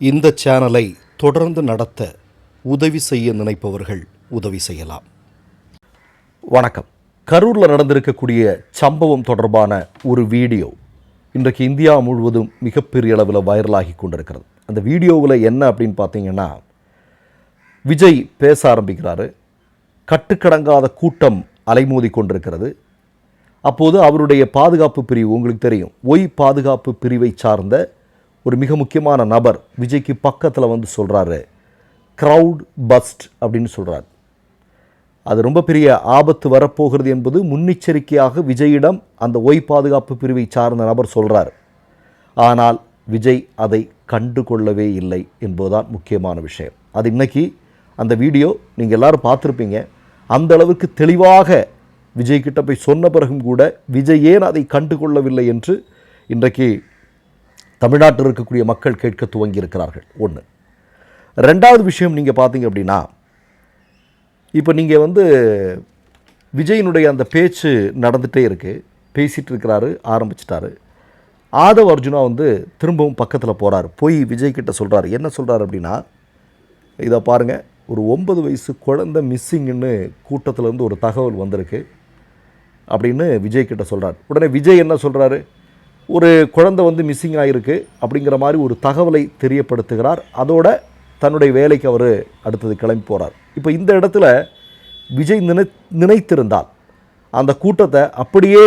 இந்த சேனலை தொடர்ந்து நடத்த உதவி செய்ய நினைப்பவர்கள் உதவி செய்யலாம். வணக்கம். கரூரில் நடந்திருக்கக்கூடிய சம்பவம் தொடர்பான ஒரு வீடியோ இன்றைக்கு இந்தியா முழுவதும் மிகப்பெரிய அளவில் வைரலாகி கொண்டிருக்கிறது. அந்த வீடியோவில் என்ன அப்படின்னு பார்த்தீங்கன்னா விஜய் பேச ஆரம்பிக்கிறாரு. கட்டுக்கடங்காத கூட்டம் அலைமோதி கொண்டிருக்கிறது. அப்போது அவருடைய பாதுகாப்பு பிரிவு உங்களுக்கு தெரியும் ஒய் பாதுகாப்பு பிரிவை சார்ந்த ஒரு மிக முக்கியமான நபர் விஜய்க்கு பக்கத்தில் வந்து சொல்கிறாரு க்ரௌட் பஸ்ட் அப்படின்னு சொல்கிறார் அது ரொம்ப பெரிய ஆபத்து வரப்போகிறது என்பது முன்னெச்சரிக்கையாக விஜயிடம் அந்த ஒய் பாதுகாப்பு பிரிவை சார்ந்த நபர் சொல்கிறார் ஆனால் விஜய் அதை கண்டு கொள்ளவே இல்லை என்பதுதான் முக்கியமான விஷயம். அது இன்னைக்கு அந்த வீடியோ நீங்கள் எல்லாரும் பார்த்துருப்பீங்க. அந்த அளவுக்கு தெளிவாக விஜய் கிட்ட போய் சொன்ன பிறகும் கூட விஜய் ஏன் அதை கண்டு கொள்ளவில்லை என்று இன்றைக்கு தமிழ்நாட்டில் இருக்கக்கூடிய மக்கள் கேட்க துவங்கி இருக்கிறார்கள் ஒன்று ரெண்டாவது விஷயம் நீங்கள் பார்த்தீங்க அப்படின்னா இப்போ நீங்கள் வந்து விஜயினுடைய அந்த பேச்சு நடந்துகிட்டே இருக்குது பேசிகிட்டு இருக்கிறாரு ஆரம்பிச்சிட்டாரு. ஆதவ் அர்ஜுனா வந்து திரும்பவும் பக்கத்தில் போகிறார் போய் விஜய் கிட்ட சொல்கிறாரு என்ன சொல்கிறாரு அப்படின்னா இதை பாருங்கள் ஒரு ஒன்பது வயசு குழந்த மிஸ்ஸிங்னு கூட்டத்திலேருந்து ஒரு தகவல் வந்திருக்கு அப்படின்னு விஜய் கிட்ட சொல்கிறார் உடனே விஜய் என்ன சொல்கிறாரு ஒரு குழந்தை வந்து மிஸ்ஸிங் ஆகிருக்கு அப்படிங்கிற மாதிரி ஒரு தகவலை தெரியப்படுத்துகிறார். அதோட தன்னுடைய வேலைக்கு அவர் அடுத்தது கிளம்பி போகிறார் இப்போ இந்த இடத்துல விஜய் நினை நினைத்திருந்தால் அந்த கூட்டத்தை அப்படியே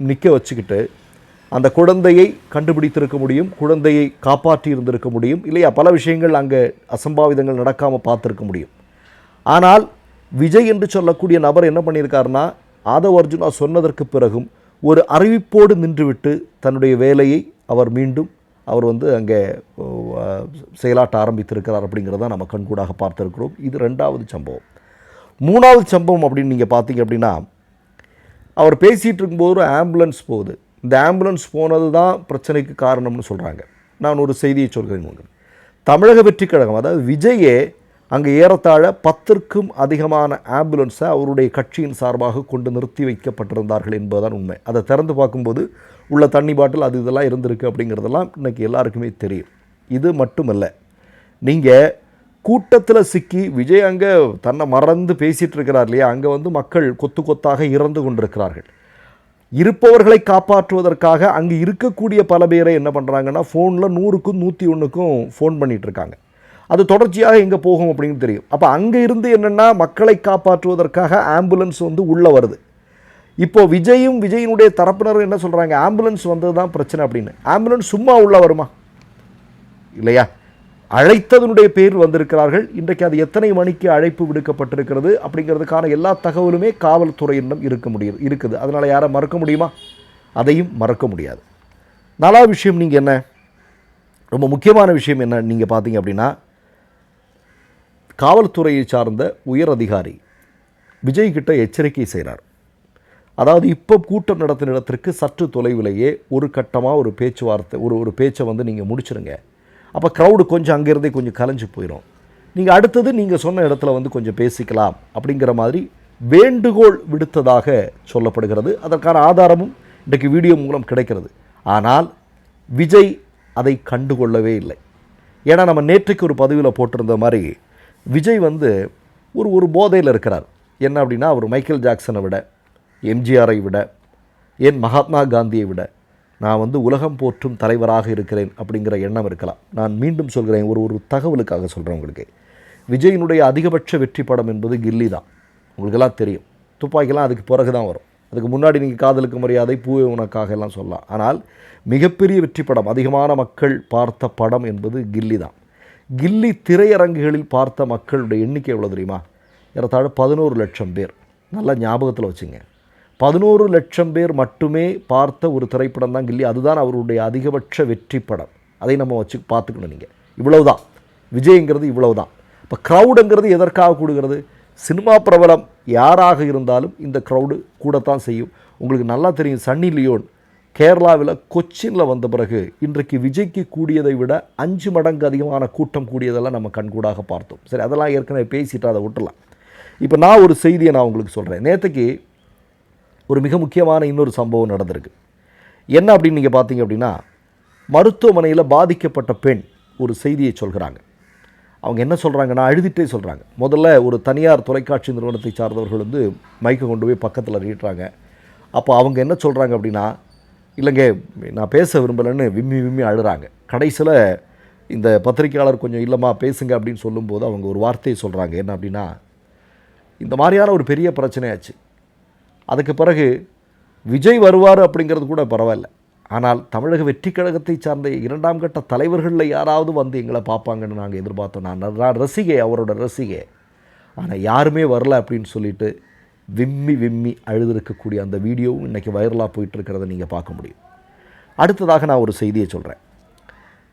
நிற்க வச்சுக்கிட்டு அந்த குழந்தையை கண்டுபிடித்திருக்க முடியும் குழந்தையை காப்பாற்றி இருந்திருக்க முடியும் இல்லையா? பல விஷயங்கள் அங்கே அசம்பாவிதங்கள் நடக்காமல் பார்த்துருக்க முடியும். ஆனால் விஜய் என்று சொல்லக்கூடிய நபர் என்ன பண்ணியிருக்காருன்னா ஆதவ் அர்ஜுனா சொன்னதற்கு பிறகும் ஒரு அறிவிப்போடு நின்றுவிட்டு தன்னுடைய வேலையை அவர் மீண்டும் அவர் வந்து அங்கே செயலாட்ட ஆரம்பித்திருக்கிறார் அப்படிங்கிறத நம்ம கண்கூடாக பார்த்திருக்கிறோம். இது ரெண்டாவது சம்பவம். மூணாவது சம்பவம் அப்படின்னு நீங்கள் பார்த்தீங்க அப்படின்னா அவர் பேசிகிட்டு இருக்கும்போது ஒரு ஆம்புலன்ஸ் போகுது. இந்த ஆம்புலன்ஸ் போனது தான் பிரச்சனைக்கு காரணம்னு சொல்கிறாங்க நான் ஒரு செய்தியை சொல்கிறேன் உங்களுக்கு. தமிழக வெற்றிக் கழகம் அதாவது விஜயே அங்கே ஏறத்தாழ பத்திற்கும் அதிகமான ஆம்புலன்ஸை அவருடைய கட்சியின் சார்பாக கொண்டு நிறுத்தி வைக்கப்பட்டிருந்தார்கள் என்பதுதான் உண்மை. அதை திறந்து பார்க்கும்போது உள்ள தண்ணி பாட்டில் அது இதெல்லாம் இருந்திருக்கு அப்படிங்கிறதெல்லாம் இன்றைக்கி எல்லாருக்குமே தெரியும். இது மட்டுமல்ல நீங்கள் கூட்டத்தில் சிக்கி விஜய் அங்கே தன்னை மறந்து பேசிகிட்டு இருக்கிறார் இல்லையா? அங்கே வந்து மக்கள் கொத்து கொத்தாக இறந்து கொண்டிருக்கிறார்கள். இருப்பவர்களை காப்பாற்றுவதற்காக அங்கே இருக்கக்கூடிய பல பேரை என்ன பண்ணுறாங்கன்னா ஃபோனில் நூறுக்கும் நூற்றி ஒன்றுக்கும் ஃபோன் பண்ணிகிட்ருக்காங்க இருக்காங்க. அது தொடர்ச்சியாக எங்கே போகும் அப்படின்னு தெரியும். அப்போ அங்கே இருந்து என்னென்னா மக்களை காப்பாற்றுவதற்காக ஆம்புலன்ஸ் வந்து உள்ளே வருது. இப்போது விஜயும் விஜயினுடைய தரப்பினரும் என்ன சொல்கிறாங்க ஆம்புலன்ஸ் வந்தது தான் பிரச்சனை அப்படின்னு. ஆம்புலன்ஸ் சும்மா உள்ளே வருமா? இல்லையா? அழைத்ததனுடைய பேர் வந்திருக்கிறார்கள். இன்றைக்கு அது எத்தனை மணிக்கு அழைப்பு விடுக்கப்பட்டிருக்கிறது அப்படிங்கிறதுக்கான எல்லா தகவலுமே காவல்துறையிடம் இருக்க முடியுது இருக்குது. அதனால் யாரை மறக்க முடியுமா? அதையும் மறக்க முடியாது. நாலாவது விஷயம் நீங்கள் என்ன? ரொம்ப முக்கியமான விஷயம் என்ன நீங்கள் பார்த்தீங்க அப்படின்னா காவல்துறையை சார்ந்த உயர் அதிகாரி விஜய் கிட்ட எச்சரிக்கை செய்கிறார் அதாவது இப்போ கூட்டம் நடத்தின இடத்திற்கு சற்று தொலைவிலேயே ஒரு கட்டமாக ஒரு பேச்சுவார்த்தை ஒரு ஒரு பேச்சை வந்து நீங்கள் முடிச்சிருங்க. அப்போ க்ரௌடு கொஞ்சம் அங்கேருந்தே கொஞ்சம் கலைஞ்சு போயிடும் நீங்கள் அடுத்தது நீங்கள் சொன்ன இடத்துல வந்து கொஞ்சம் பேசிக்கலாம் அப்படிங்கிற மாதிரி வேண்டுகோள் விடுத்ததாக சொல்லப்படுகிறது. அதற்கான ஆதாரமும் இன்றைக்கு வீடியோ மூலம் கிடைக்கிறது. ஆனால் விஜய் அதை கண்டுகொள்ளவே இல்லை. ஏன்னா நம்ம நேற்றைக்கு ஒரு பதிவில் போட்டிருந்த மாதிரி விஜய் வந்து ஒரு ஒரு போதையில் இருக்கிறார். என்ன அப்படின்னா அவர் மைக்கேல் ஜாக்சனை விட எம்ஜிஆரை விட ஏன் மகாத்மா காந்தியை விட நான் வந்து உலகம் போற்றும் தலைவராக இருக்கிறேன் அப்படிங்கிற எண்ணம் இருக்கலாம். நான் மீண்டும் சொல்கிறேன் ஒரு ஒரு தகவலுக்காக சொல்கிறேன் உங்களுக்கு. விஜயினுடைய அதிகபட்ச வெற்றி படம் என்பது கில்லி தான். உங்களுக்கெல்லாம் தெரியும். துப்பாக்கிலாம் அதுக்கு பிறகு தான் வரும். அதுக்கு முன்னாடி நீங்கள் காதலுக்கு மரியாதை பூவே உனக்காக எல்லாம் சொல்லலாம். ஆனால் மிகப்பெரிய வெற்றி படம் அதிகமான மக்கள் பார்த்த படம் என்பது கில்லி தான். கில்லி திரையரங்குகளில் பார்த்த மக்களுடைய எண்ணிக்கை எவ்வளோ தெரியுமா? ஏறத்தாழ பதினோரு லட்சம் பேர். நல்லா ஞாபகத்தில் வச்சுங்க. பதினோரு லட்சம் பேர் மட்டுமே பார்த்த ஒரு திரைப்படம் தான் கில்லி. அதுதான் அவருடைய அதிகபட்ச வெற்றி படம். அதை நம்ம வச்சு பார்த்துக்கணும் நீங்கள் இவ்வளவுதான். விஜய்ங்கிறது இவ்வளவுதான். இப்போ க்ரௌடுங்கிறது எதற்காக கூடுகிறது? சினிமா பிரபலம் யாராக இருந்தாலும் இந்த க்ரௌடு கூடத்தான் செய்யும். உங்களுக்கு நல்லா தெரியும் சன்னி லியோன் கேரளாவில் கொச்சினில் வந்த பிறகு இன்றைக்கு விஜய்க்கு கூடியதை விட அஞ்சு மடங்கு அதிகமான கூட்டம் கூடியதெல்லாம் நம்ம கண்கூடாக பார்த்தோம். சரி அதெல்லாம் ஏற்கனவே பேசிட்டு அதை விட்டுலாம் இப்போ நான் ஒரு செய்தியை நான் உங்களுக்கு சொல்கிறேன் நேற்றுக்கு ஒரு மிக முக்கியமான இன்னொரு சம்பவம் நடந்திருக்கு. என்ன அப்படின்னு நீங்கள் பார்த்தீங்க அப்படின்னா மருத்துவமனையில் பாதிக்கப்பட்ட பெண் ஒரு செய்தியை சொல்கிறாங்க. அவங்க என்ன சொல்கிறாங்கன்னா அழுதிட்டே சொல்கிறாங்க முதல்ல ஒரு தனியார் தொலைக்காட்சி நிறுவனத்தை சார்ந்தவர்கள் வந்து மைக்கை கொண்டு போய் பக்கத்தில் நீட்டுறாங்க. அப்போ அவங்க என்ன சொல்கிறாங்க அப்படின்னா இல்லைங்க நான் பேச விரும்பலைன்னு விம்மி விம்மி அழுறாங்க. கடைசியில் இந்த பத்திரிக்கையாளர் கொஞ்சம் இல்லைம்மா பேசுங்க அப்படின்னு சொல்லும்போது அவங்க ஒரு வார்த்தையை சொல்கிறாங்க என்ன அப்படின்னா இந்த மாதிரியான ஒரு பெரிய பிரச்சனையாச்சு. அதுக்கு பிறகு விஜய் வருவார் அப்படிங்கிறது கூட பரவாயில்ல. ஆனால் தமிழக வெற்றி கழகத்தை சார்ந்த இரண்டாம் கட்ட தலைவர்களில் யாராவது வந்து எங்களை பார்ப்பாங்கன்னு நாங்கள் எதிர்பார்த்தோம். நான் நான் ரசிகை அவரோட ரசிகை. ஆனால் யாருமே வரல அப்படின்னு சொல்லிட்டு விம்மி விம்மி அழுதுருக்கக்கூடிய அந்த வீடியோவும் இன்றைக்கி வைரலாக போயிட்டுருக்கிறத நீங்கள் பார்க்க முடியும். அடுத்ததாக நான் ஒரு செய்தியை சொல்கிறேன்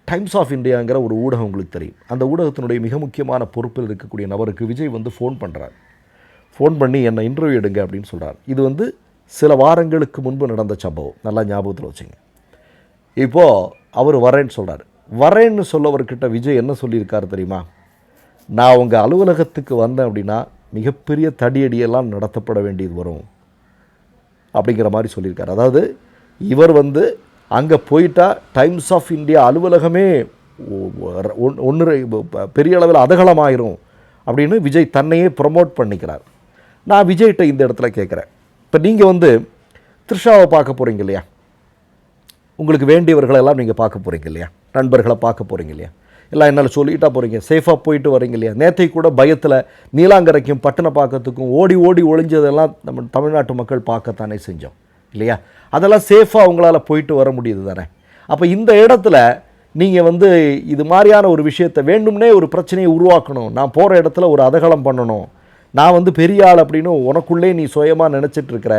டைம்ஸ் ஆஃப் இந்தியாங்கிற ஒரு ஊடகம் உங்களுக்கு தெரியும். அந்த ஊடகத்தினுடைய மிக முக்கியமான பொறுப்பில் இருக்கக்கூடிய நபருக்கு விஜய் வந்து ஃபோன் பண்ணுறார் ஃபோன் பண்ணி என்னை இன்டர்வியூ எடுங்க அப்படின்னு சொல்கிறார் இது வந்து சில வாரங்களுக்கு முன்பு நடந்த சம்பவம். நல்லா ஞாபகத்தில் வச்சுங்க. இப்போது அவர் வரேன்னு சொல்கிறார் வரேன்னு சொல்லவர்கிட்ட விஜய் என்ன சொல்லியிருக்காரு தெரியுமா? நான் உங்கள் அலுவலகத்துக்கு வந்தேன் அப்படின்னா மிகப்பெரிய தடியடியெல்லாம் நடத்தப்பட வேண்டியது வரும். அப்படிங்கிற மாதிரி சொல்லியிருக்காரு. அதாவது இவர் வந்து அங்கே போயிட்டா டைம்ஸ் ஆஃப் இந்தியா அலுவலகமே ஒன்று பெரிய அளவில் அதகலமாயிரும் அப்படின்னு விஜய் தன்னையே ப்ரமோட் பண்ணிக்கிறார். நான் விஜய்கிட்ட இந்த இடத்துல கேட்குறேன். இப்போ நீங்கள் வந்து த்ரிஷாவை பார்க்க போகிறீங்க இல்லையா? உங்களுக்கு வேண்டியவர்களை எல்லாம் நீங்கள் பார்க்க போகிறீங்க இல்லையா? நண்பர்களை பார்க்க போகிறீங்க இல்லையா? எல்லாம் என்னால் சொல்லிட்டா போகிறீங்க சேஃபாக போயிட்டு வரீங்க இல்லையா? நேற்றை கூட பயத்தில் நீலாங்கரைக்கும் பட்டணப்பாக்கத்துக்கும் ஓடி ஓடி ஒளிஞ்சதெல்லாம் நம்ம தமிழ்நாட்டு மக்கள் பார்க்கத்தானே செஞ்சோம் இல்லையா? அதெல்லாம் சேஃபாக உங்களால் போயிட்டு வர முடியுது தானே? அப்போ இந்த இடத்துல நீங்கள் வந்து இது மாதிரியான ஒரு விஷயத்தை வேண்டும்னே ஒரு பிரச்சனையை உருவாக்கணும். நான் போகிற இடத்துல ஒரு அதகலம் பண்ணணும். நான் வந்து பெரிய ஆள் அப்படின்னு உனக்குள்ளே நீ சுயமாக நினச்சிட்ருக்கிற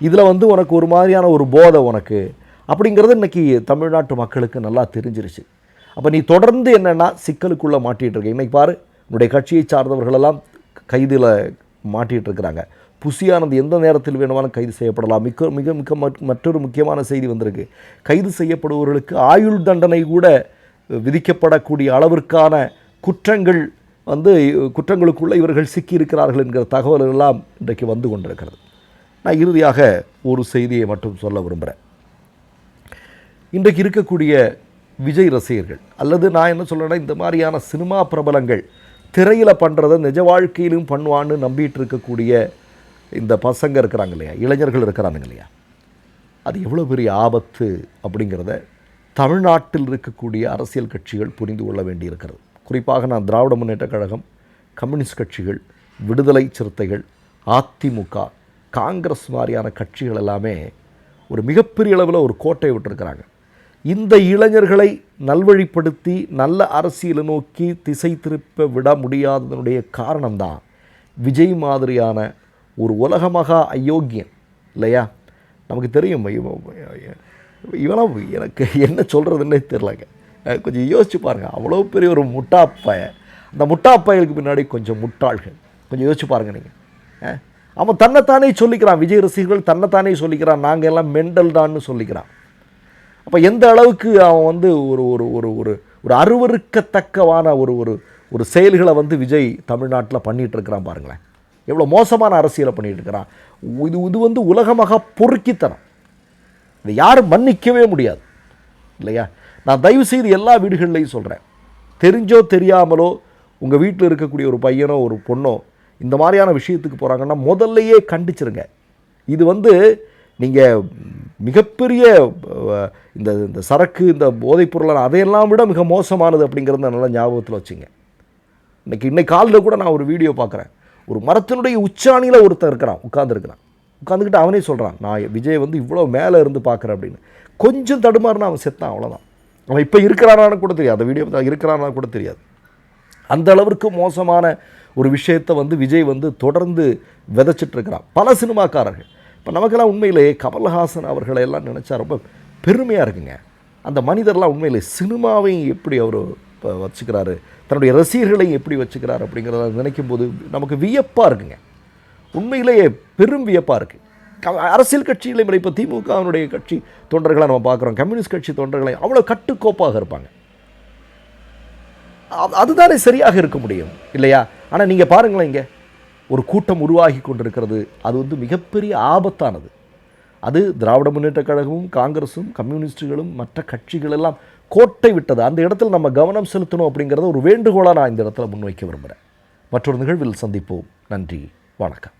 இதில் வந்து உனக்கு ஒரு மாதிரியான ஒரு போதை உனக்கு அப்படிங்கிறது இன்றைக்கி தமிழ்நாட்டு மக்களுக்கு நல்லா தெரிஞ்சிருச்சு. அப்போ நீ தொடர்ந்து என்னென்னா சிக்கலுக்குள்ளே மாட்டிகிட்டு இருக்க. இன்றைக்கி பாரு உன்னுடைய கட்சியை சார்ந்தவர்களெல்லாம் கைதில் மாட்டிகிட்டு இருக்கிறாங்க. புசியானது எந்த நேரத்தில் வேணுமானும் கைது செய்யப்படலாம். மிக்க மிக மிக மற்றொரு முக்கியமான செய்தி வந்திருக்கு. கைது செய்யப்படுபவர்களுக்கு ஆயுள் தண்டனை கூட விதிக்கப்படக்கூடிய அளவிற்கான குற்றங்கள் வந்து குற்றங்களுக்குள்ளே இவர்கள் சிக்கியிருக்கிறார்கள் என்கிற தகவல்கள்லாம் இன்றைக்கு வந்து கொண்டிருக்கிறது. நான் இறுதியாக ஒரு செய்தியை மட்டும் சொல்ல விரும்புகிறேன் இன்றைக்கு இருக்கக்கூடிய விஜய் ரசிகர்கள். அல்லது நான் என்ன சொல்கிறேன்னா இந்த மாதிரியான சினிமா பிரபலங்கள் திரையில் பண்ணுறத நிஜ வாழ்க்கையிலும் பண்ணுவான்னு நம்பிட்டு இருக்கக்கூடிய இந்த பசங்க இருக்கிறாங்க இல்லையா? இளைஞர்கள் இருக்கிறானுங்க இல்லையா? அது எவ்வளோ பெரிய ஆபத்து அப்படிங்கிறத தமிழ்நாட்டில் இருக்கக்கூடிய அரசியல் கட்சிகள் புரிந்து கொள்ள வேண்டியிருக்கிறது. குறிப்பாக நான் திராவிட முன்னேற்ற கழகம் கம்யூனிஸ்ட் கட்சிகள் விடுதலை சிறுத்தைகள் அதிமுக காங்கிரஸ் மாதிரியான கட்சிகள் எல்லாமே ஒரு மிகப்பெரிய அளவில் ஒரு கோட்டை விட்டுருக்கிறாங்க. இந்த இளைஞர்களை நல்வழிப்படுத்தி நல்ல அரசியலை நோக்கி திசை திருப்ப விட முடியாததனுடைய காரணம்தான் விஜய் மாதிரியான ஒரு உலகமகா அயோக்கியன் இல்லையா? நமக்கு தெரியும் இவெல்லாம் எனக்கு என்ன சொல்கிறதுன்னே தெரிலங்க கொஞ்சம் யோசிச்சு பாருங்கள் அவ்வளோ பெரிய ஒரு முட்டாப்பய. அந்த முட்டாப்பயலுக்கு பின்னாடி கொஞ்சம் முட்டாள்கள். கொஞ்சம் யோசிச்சு பாருங்கள் நீங்கள் அவன் தன்னைத்தானே சொல்லிக்கிறான். விஜய் ரசிகர்கள் தன்னைத்தானே சொல்லிக்கிறான். நாங்கள் எல்லாம் மெண்டல் தான்னு சொல்லிக்கிறான். அப்போ எந்த அளவுக்கு அவன் வந்து ஒரு ஒரு ஒரு ஒரு ஒரு அருவருக்கத்தக்கவான ஒரு ஒரு ஒரு செயல்களை வந்து விஜய் தமிழ்நாட்டில் பண்ணிகிட்டு இருக்கிறான் பாருங்களேன். எவ்வளோ மோசமான அரசியலை பண்ணிகிட்டு இருக்கிறான். இது இது வந்து உலகமாக பொறுக்கித்தனம். இதை யாரும் மன்னிக்கவே முடியாது. இல்லையா? நான் தயவு செய்து எல்லா வீடுகள்லையும் சொல்கிறேன் தெரிஞ்சோ தெரியாமலோ உங்கள் வீட்டில் இருக்கக்கூடிய ஒரு பையனோ ஒரு பொண்ணோ இந்த மாதிரியான விஷயத்துக்கு போகிறாங்கன்னா முதல்லையே கண்டிச்சிருங்க. இது வந்து நீங்கள் மிகப்பெரிய இந்த இந்த சரக்கு இந்த போதைப் பொருளான அதையெல்லாம் விட மிக மோசமானது அப்படிங்கிறத நல்லா ஞாபகத்தில் வச்சுங்க. இன்னைக்கு இன்னைக்கு காலில் கூட நான் ஒரு வீடியோ பார்க்குறேன். ஒரு மரத்தினுடைய உச்சாணியில் ஒருத்தன் இருக்கிறான் உட்காந்துருக்கிறான் உட்காந்துக்கிட்டு அவனே சொல்கிறான் நான் விஜய் வந்து இவ்வளோ மேலே இருந்து பார்க்குறேன் அப்படின்னு. கொஞ்சம் தடுமாறுனா அவன் செத்தான் அவ்வளோதான் அவன் இப்போ இருக்கிறானான்னு கூட தெரியாது. அந்த வீடியோ இருக்கிறானா கூட தெரியாது. அந்த அளவிற்கு மோசமான ஒரு விஷயத்தை வந்து விஜய் வந்து தொடர்ந்து விதைச்சிட்டு இருக்கிறான். பல சினிமாக்காரர்கள் இப்போ நமக்கெல்லாம் உண்மையிலே கமல்ஹாசன் அவர்களை எல்லாம் நினச்சா ரொம்ப பெருமையாக இருக்குங்க. அந்த மனிதர்லாம் உண்மையிலே சினிமாவையும் எப்படி அவர் இப்போ வச்சுக்கிறாரு தன்னுடைய ரசிகர்களையும் எப்படி வச்சுக்கிறார் அப்படிங்கிறத நினைக்கும் போது நமக்கு வியப்பாக இருக்குங்க. உண்மையிலேயே பெரும் வியப்பாக இருக்குது க- அரசியல் கட்சிகளையும் இப்போ திமுகவினுடைய கட்சி தொண்டர்களை நம்ம பார்க்குறோம். கம்யூனிஸ்ட் கட்சி தொண்டர்களை அவ்வளோ கட்டுக்கோப்பாக இருப்பாங்க. அது- அதுதானே சரியாக இருக்க முடியும் இல்லையா? ஆனால் நீங்கள் பாருங்களேன் இங்கே ஒரு கூட்டம் உருவாகி கொண்டிருக்கிறது. அது வந்து மிகப்பெரிய ஆபத்தானது. அது திராவிட முன்னேற்றக் கழகமும் காங்கிரஸும் கம்யூனிஸ்டுகளும் மற்ற கட்சிகள் எல்லாம் கோட்டை விட்டது. அந்த இடத்துல நம்ம கவனம் செலுத்தணும் அப்படிங்கிறத ஒரு வேண்டுகோளாக நான் இந்த இடத்துல முன்வைக்க விரும்புகிறேன் மற்றொரு நிகழ்வில் சந்திப்போம். நன்றி. வணக்கம்.